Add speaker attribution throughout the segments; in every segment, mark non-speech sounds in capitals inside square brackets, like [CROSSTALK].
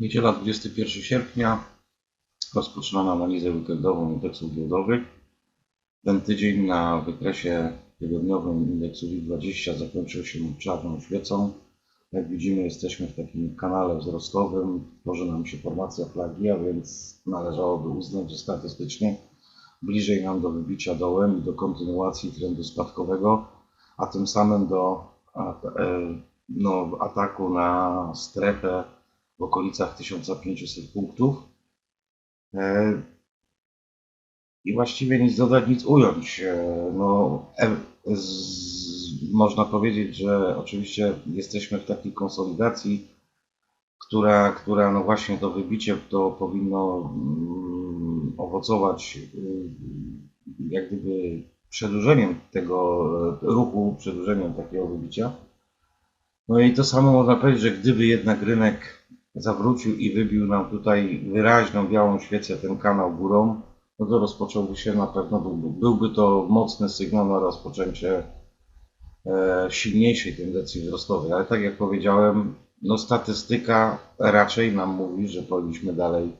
Speaker 1: Niedziela 21 sierpnia. Rozpoczynamy analizę weekendową indeksów giełdowych. Ten tydzień na wykresie tygodniowym indeksu WIG20 zakończył się czarną świecą. Jak widzimy, jesteśmy w takim kanale wzrostowym. Tworzy nam się formacja flagi, a więc należałoby uznać, że statystycznie bliżej nam do wybicia dołem i do kontynuacji trendu spadkowego, a tym samym do e, no, ataku na strefę w okolicach 1500 punktów. E, I właściwie nic dodać, nic ująć. E, No, można powiedzieć, że oczywiście jesteśmy w takiej konsolidacji, która, która no właśnie to wybicie to powinno mm, owocować y, jak gdyby przedłużeniem tego e, ruchu, przedłużeniem takiego wybicia. No i to samo można powiedzieć, że gdyby jednak rynek zawrócił i wybił nam tutaj wyraźną białą świecę ten kanał górą, no to rozpocząłby się na pewno, byłby, byłby to mocny sygnał na rozpoczęcie e, silniejszej tendencji wzrostowej. Ale tak jak powiedziałem, no statystyka raczej nam mówi, że powinniśmy dalej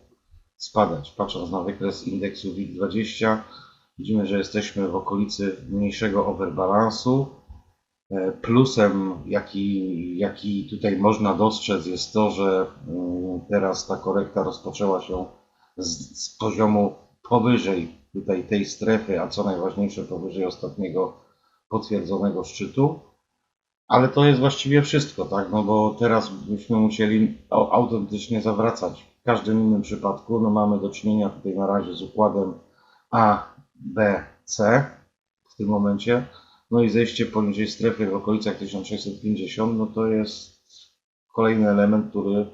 Speaker 1: spadać. Patrząc na wykres indeksu WIG20, widzimy, że jesteśmy w okolicy mniejszego overbalansu. E, Plusem, jaki, jaki tutaj można dostrzec, jest to, że mm, teraz ta korekta rozpoczęła się z, z poziomu powyżej tutaj tej strefy, a co najważniejsze powyżej ostatniego potwierdzonego szczytu. Ale to jest właściwie wszystko, tak? No bo teraz byśmy musieli au- autentycznie zawracać. W każdym innym przypadku no mamy do czynienia tutaj na razie z układem A, B, C w tym momencie. No i zejście poniżej strefy w okolicach 1650, no to jest kolejny element, który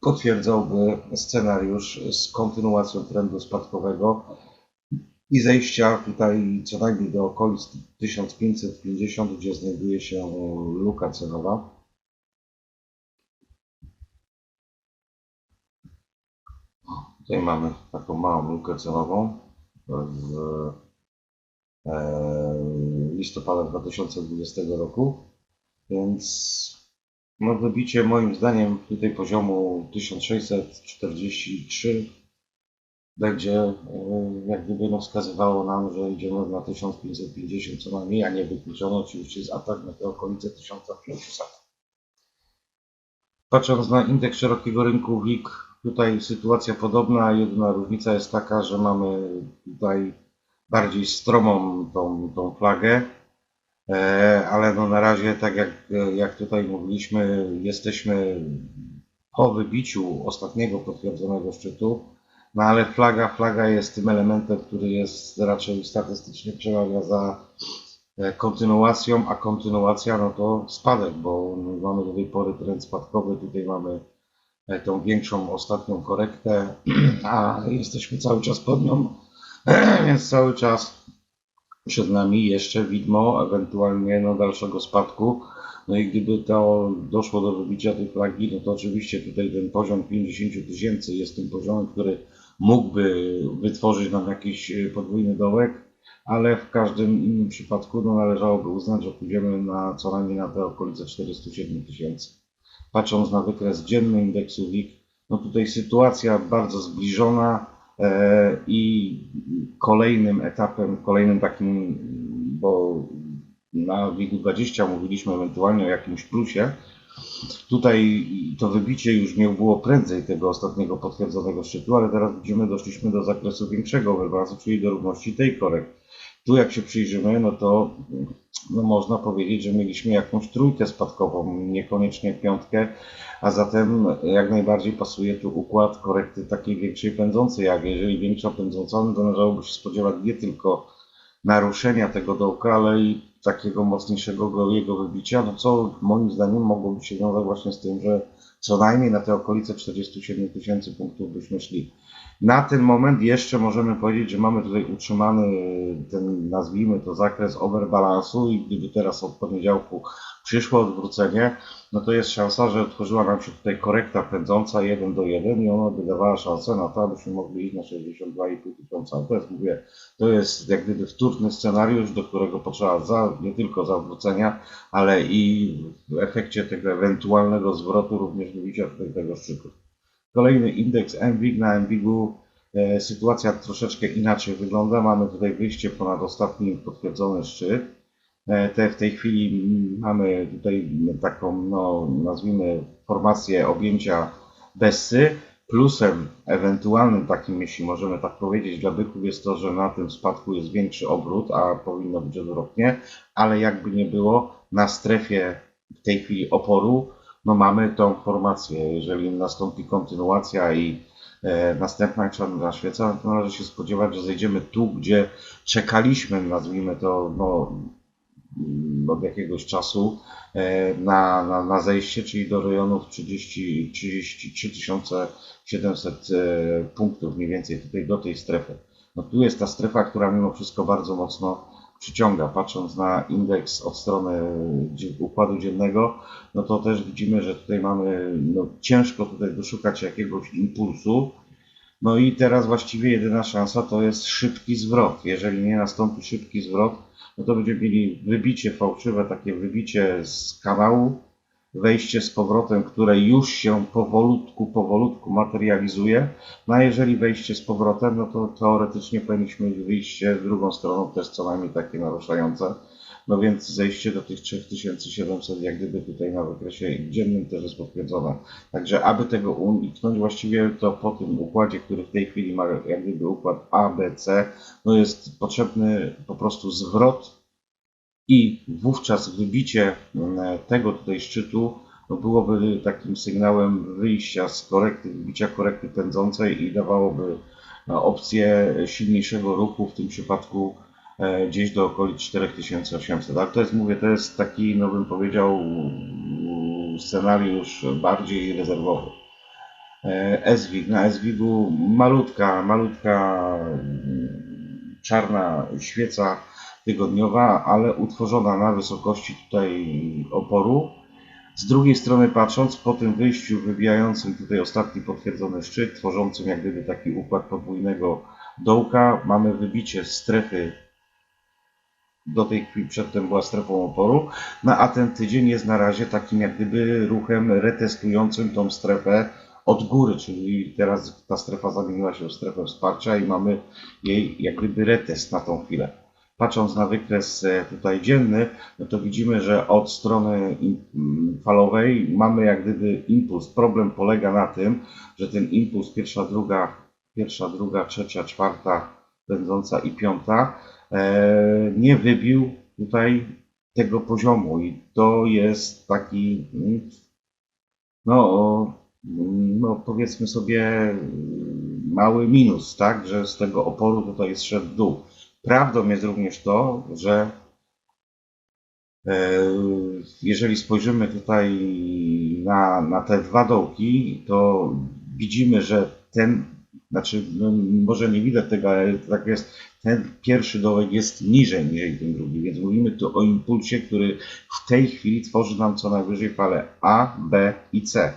Speaker 1: potwierdzałby scenariusz z kontynuacją trendu spadkowego i zejścia tutaj co najmniej do okolic 1550, gdzie znajduje się luka cenowa. Tutaj mamy taką małą lukę cenową e, listopada 2020 roku, więc no wybicie moim zdaniem tutaj poziomu 1643 będzie e, jak gdyby no wskazywało nam, że idziemy na 1550 co najmniej, a nie wykluczono oczywiście jest atak na te okolice 1500. Patrząc na indeks szerokiego rynku WIG, tutaj sytuacja podobna, jedyna różnica jest taka, że mamy tutaj bardziej stromą tą, tą flagę, e, ale no na razie, tak jak, jak tutaj mówiliśmy, jesteśmy po wybiciu ostatniego potwierdzonego szczytu, no ale flaga, flaga jest tym elementem, który jest raczej statystycznie przemawia za e, kontynuacją, a kontynuacja no to spadek, bo mamy do tej pory trend spadkowy, tutaj mamy e, tą większą ostatnią korektę, [CLEARS THROAT] a jesteśmy cały czas pod nią, [CLEARS THROAT] więc cały czas przed nami jeszcze widmo ewentualnie no, dalszego spadku. No i gdyby to doszło do wybicia tej flagi, no to oczywiście tutaj ten poziom 50 000 tysięcy jest tym poziomem, który mógłby wytworzyć nam jakiś e, podwójny dołek, ale w każdym innym przypadku no, należałoby uznać, że pójdziemy na co najmniej na te okolice 407 tysięcy. Patrząc na wykres dzienny indeksu WIG, no tutaj sytuacja bardzo zbliżona i kolejnym etapem, kolejnym takim, bo na WIG-20 mówiliśmy ewentualnie o jakimś plusie, Tutaj to wybicie już nie było prędzej tego ostatniego potwierdzonego szczytu, ale teraz widzimy, doszliśmy do zakresu większego overbalansu, czyli do równości tej korekt. Tu jak się przyjrzymy, no to no można powiedzieć, że mieliśmy jakąś trójkę spadkową, niekoniecznie piątkę, a zatem jak najbardziej pasuje tu układ korekty takiej większej pędzącej, jak jeżeli większa pędząca, no to należałoby się spodziewać nie tylko naruszenia tego dołka, ale i takiego mocniejszego go- jego wybicia, no co moim zdaniem mogłoby się wiązać właśnie z tym, że co najmniej na te okolice 47 tysięcy punktów byśmy szli. Na ten moment jeszcze możemy powiedzieć, że mamy tutaj utrzymany ten, nazwijmy to, zakres overbalansu i gdyby teraz od poniedziałku przyszło odwrócenie, no to jest szansa, że otworzyła nam się tutaj korekta pędząca 1 do 1 i ona by dawała szansę na to, abyśmy mogli iść na 62,5 tysiąca. To jest, mówię, to jest jak gdyby wtórny scenariusz, do którego potrzeba za, nie tylko zawrócenia, ale i w efekcie tego ewentualnego zwrotu również wybicia tutaj tego szczytu. Kolejny indeks MWIG na MWIG-u e, sytuacja troszeczkę inaczej wygląda. Mamy tutaj wyjście ponad ostatni potwierdzony szczyt. E, Te w tej chwili mamy tutaj taką, no, nazwijmy, formację objęcia Bessy. Plusem ewentualnym takim, jeśli możemy tak powiedzieć, dla byków jest to, że na tym spadku jest większy obrót, a powinno być odwrotnie, ale jakby nie było, na strefie w tej chwili oporu, no mamy tą formację. Jeżeli nastąpi kontynuacja i e, następna czarna świeca, to należy się spodziewać, że zejdziemy tu, gdzie czekaliśmy, nazwijmy to, no, od jakiegoś czasu e, na, na, na zejście, czyli do rejonów 30, 33 700 e, punktów mniej więcej tutaj do tej strefy. No tu jest ta strefa, która mimo wszystko bardzo mocno przyciąga. Patrząc na indeks od strony układu dziennego, no to też widzimy, że tutaj mamy no, ciężko tutaj doszukać jakiegoś impulsu. No i teraz właściwie jedyna szansa to jest szybki zwrot. Jeżeli nie nastąpi szybki zwrot, no to będziemy mieli wybicie fałszywe, takie wybicie z kanału, wejście z powrotem, które już się powolutku, powolutku materializuje. No a jeżeli wejście z powrotem, no to teoretycznie powinniśmy mieć wyjście drugą stroną, też co najmniej takie naruszające. No więc zejście do tych 3700, jak gdyby tutaj na wykresie dziennym też jest potwierdzone. Także aby tego uniknąć, właściwie to po tym układzie, który w tej chwili ma jak gdyby układ A, B, C, no jest potrzebny po prostu zwrot i wówczas wybicie mm, tego tutaj szczytu no byłoby takim sygnałem wyjścia z korekty, wybicia korekty pędzącej i dawałoby e, opcję silniejszego ruchu, w tym przypadku e, gdzieś do okolic 4800. Ale to jest, mówię, to jest taki, no bym powiedział, scenariusz bardziej rezerwowy. E, SWIG, na SWIG-u malutka, malutka mm, czarna świeca tygodniowa, ale utworzona na wysokości tutaj oporu. Z drugiej strony patrząc, po tym wyjściu wybijającym tutaj ostatni potwierdzony szczyt, tworzącym jak gdyby taki układ podwójnego dołka, mamy wybicie strefy. Do tej chwili przedtem była strefą oporu, no a ten tydzień jest na razie takim jak gdyby ruchem retestującym tą strefę od góry, czyli teraz ta strefa zamieniła się w strefę wsparcia i mamy jej jak gdyby retest na tą chwilę patrząc na wykres e, tutaj dzienny, no to widzimy, że od strony im- m, falowej mamy jak gdyby impuls. Problem polega na tym, że ten impuls pierwsza, druga, pierwsza, druga, trzecia, czwarta, pędząca i piąta e, nie wybił tutaj tego poziomu i to jest taki mm, no, mm, no powiedzmy sobie mm, mały minus, tak, że z tego oporu tutaj zszedł w dół. Prawdą jest również to, że e, jeżeli spojrzymy tutaj na, na te dwa dołki, to widzimy, że ten, znaczy no, może nie widać tego, ale tak jest, ten pierwszy dołek jest niżej niż ten drugi, więc mówimy tu o impulsie, który w tej chwili tworzy nam co najwyżej falę A, B i C,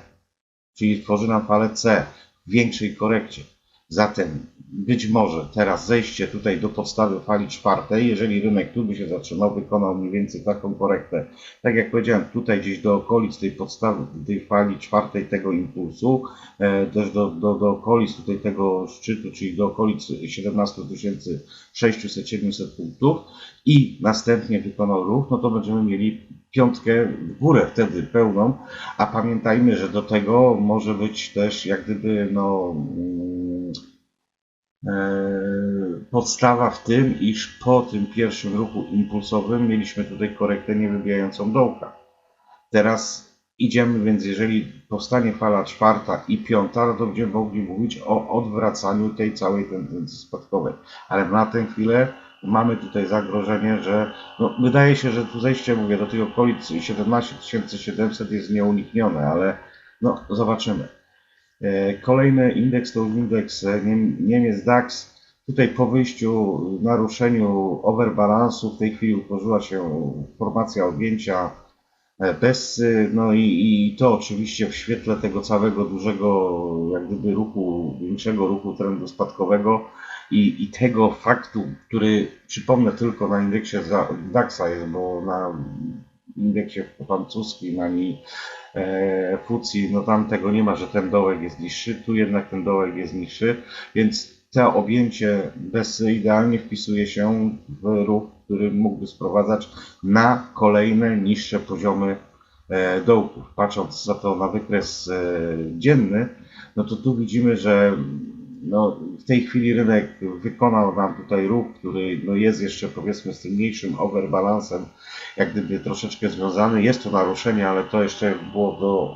Speaker 1: czyli tworzy nam falę C w większej korekcie. Zatem być może teraz zejście tutaj do podstawy fali czwartej, jeżeli rynek tu by się zatrzymał, wykonał mniej więcej taką korektę, tak jak powiedziałem, tutaj gdzieś do okolic tej podstawy, tej fali czwartej tego impulsu, e, też do, do, do okolic tutaj tego szczytu, czyli do okolic 17 600-700 punktów i następnie wykonał ruch, no to będziemy mieli piątkę w górę wtedy pełną, a pamiętajmy, że do tego może być też jak gdyby no mm, podstawa w tym, iż po tym pierwszym ruchu impulsowym mieliśmy tutaj korektę niewybijającą dołka. Teraz idziemy, więc jeżeli powstanie fala czwarta i piąta, no to będziemy mogli mówić o odwracaniu tej całej tendencji spadkowej. Ale na tę chwilę mamy tutaj zagrożenie, że no, wydaje się, że tu zejście, mówię, do tych okolic 17 700 jest nieuniknione, ale no, zobaczymy. E, Kolejny indeks to indeks e, Niem- Niemiec DAX. Tutaj po wyjściu, naruszeniu overbalansu w tej chwili utworzyła się formacja objęcia e, Bessy, no i, i to oczywiście w świetle tego całego dużego, jak gdyby ruchu, większego ruchu trendu spadkowego i, i tego faktu, który przypomnę tylko na indeksie DAX-a jest, bo na indeksie francuskim, ani e, FUCI, no tam tego nie ma, że ten dołek jest niższy, tu jednak ten dołek jest niższy, więc to objęcie bez idealnie wpisuje się w ruch, który mógłby sprowadzać na kolejne niższe poziomy e, dołków. Patrząc za to na wykres e, dzienny, no to tu widzimy, że no, w tej chwili rynek wykonał nam tutaj ruch, który no, jest jeszcze powiedzmy z tym mniejszym overbalansem, jak gdyby troszeczkę związany. Jest to naruszenie, ale to jeszcze było do,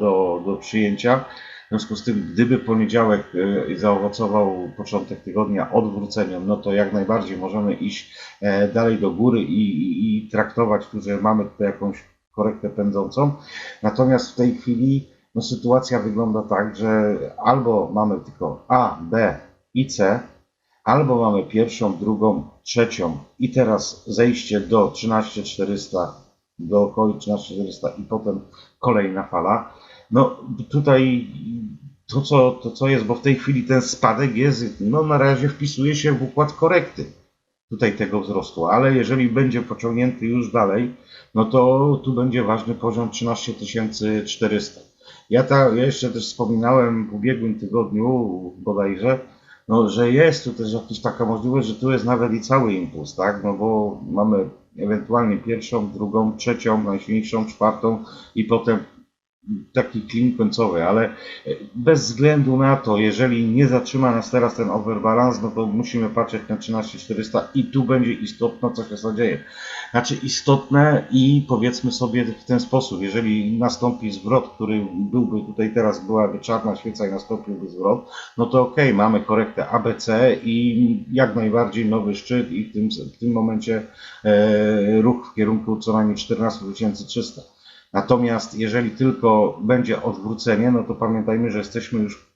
Speaker 1: do, do przyjęcia. W związku z tym, gdyby poniedziałek e, zaowocował początek tygodnia odwróceniem, no to jak najbardziej możemy iść e, dalej do góry i, i, i traktować tu, że mamy tutaj jakąś korektę pędzącą. Natomiast w tej chwili no, sytuacja wygląda tak, że albo mamy tylko A, B i C, albo mamy pierwszą, drugą, trzecią i teraz zejście do 13400, do okolic 13400 i potem kolejna fala. No tutaj to co, to co jest, bo w tej chwili ten spadek jest, no na razie wpisuje się w układ korekty tutaj tego wzrostu, ale jeżeli będzie pociągnięty już dalej, no to tu będzie ważny poziom 13400. Ja, ta, ja jeszcze też wspominałem w ubiegłym tygodniu bodajże, no, że jest tu też jakaś taka możliwość, że tu jest nawet i cały impuls, tak? No bo mamy ewentualnie pierwszą, drugą, trzecią, najsilniejszą, czwartą i potem taki klin końcowy, ale bez względu na to, jeżeli nie zatrzyma nas teraz ten overbalance, no to musimy patrzeć na 13400 i tu będzie istotne, co się zadzieje. Znaczy istotne i powiedzmy sobie w ten sposób, jeżeli nastąpi zwrot, który byłby tutaj teraz, byłaby czarna świeca i nastąpiłby zwrot, no to ok, mamy korektę ABC i jak najbardziej nowy szczyt i w tym, w tym momencie e, ruch w kierunku co najmniej 14300. Natomiast jeżeli tylko będzie odwrócenie, no to pamiętajmy, że jesteśmy już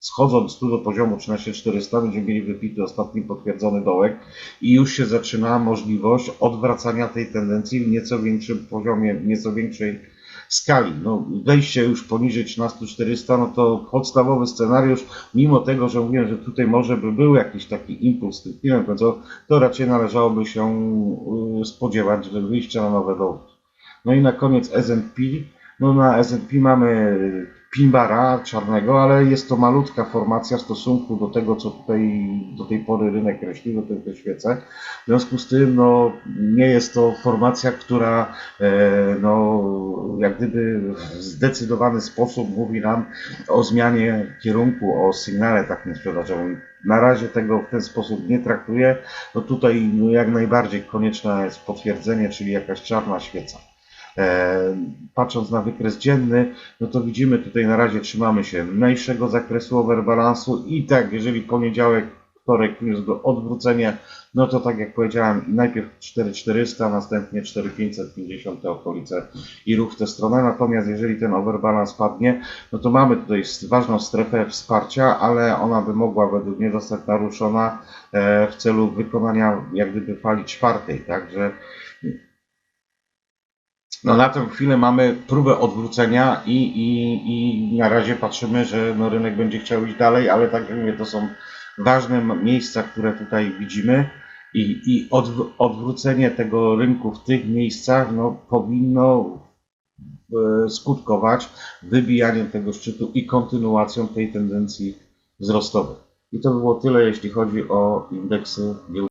Speaker 1: schodząc tu do poziomu 13400, będziemy mieli wypity ostatni potwierdzony dołek i już się zaczyna możliwość odwracania tej tendencji w nieco większym poziomie, w nieco większej skali. No, wejście już poniżej 13400, no to podstawowy scenariusz, mimo tego, że mówiłem, że tutaj może by był jakiś taki impuls tym to, to raczej należałoby się y, spodziewać, że wyjście na nowe dołki. No i na koniec S&P. No na S&P mamy pinbara czarnego, ale jest to malutka formacja w stosunku do tego, co tutaj do tej pory rynek kreślił, do tej świece. W związku z tym no, nie jest to formacja, która e, no, jak gdyby w zdecydowany sposób mówi nam o zmianie kierunku, o sygnale takim sprzedażowym. Na razie tego w ten sposób nie traktuję. No tutaj no, jak najbardziej konieczne jest potwierdzenie, czyli jakaś czarna świeca. E, Patrząc na wykres dzienny, no to widzimy tutaj na razie trzymamy się mniejszego zakresu overbalansu i tak, jeżeli poniedziałek, wtorek niósłby odwrócenie, no to tak jak powiedziałem, najpierw 4400, następnie 4550 te okolice i ruch w tę stronę. Natomiast jeżeli ten overbalance padnie, no to mamy tutaj ważną strefę wsparcia, ale ona by mogła według mnie zostać naruszona e, w celu wykonania jak gdyby fali czwartej, także no na tę chwilę mamy próbę odwrócenia i, i, i na razie patrzymy, że no rynek będzie chciał iść dalej, ale tak jak mówię, to są ważne miejsca, które tutaj widzimy i, i odw- odwrócenie tego rynku w tych miejscach no, powinno e, skutkować wybijaniem tego szczytu i kontynuacją tej tendencji wzrostowej. I to było tyle, jeśli chodzi o indeksy giełdowe.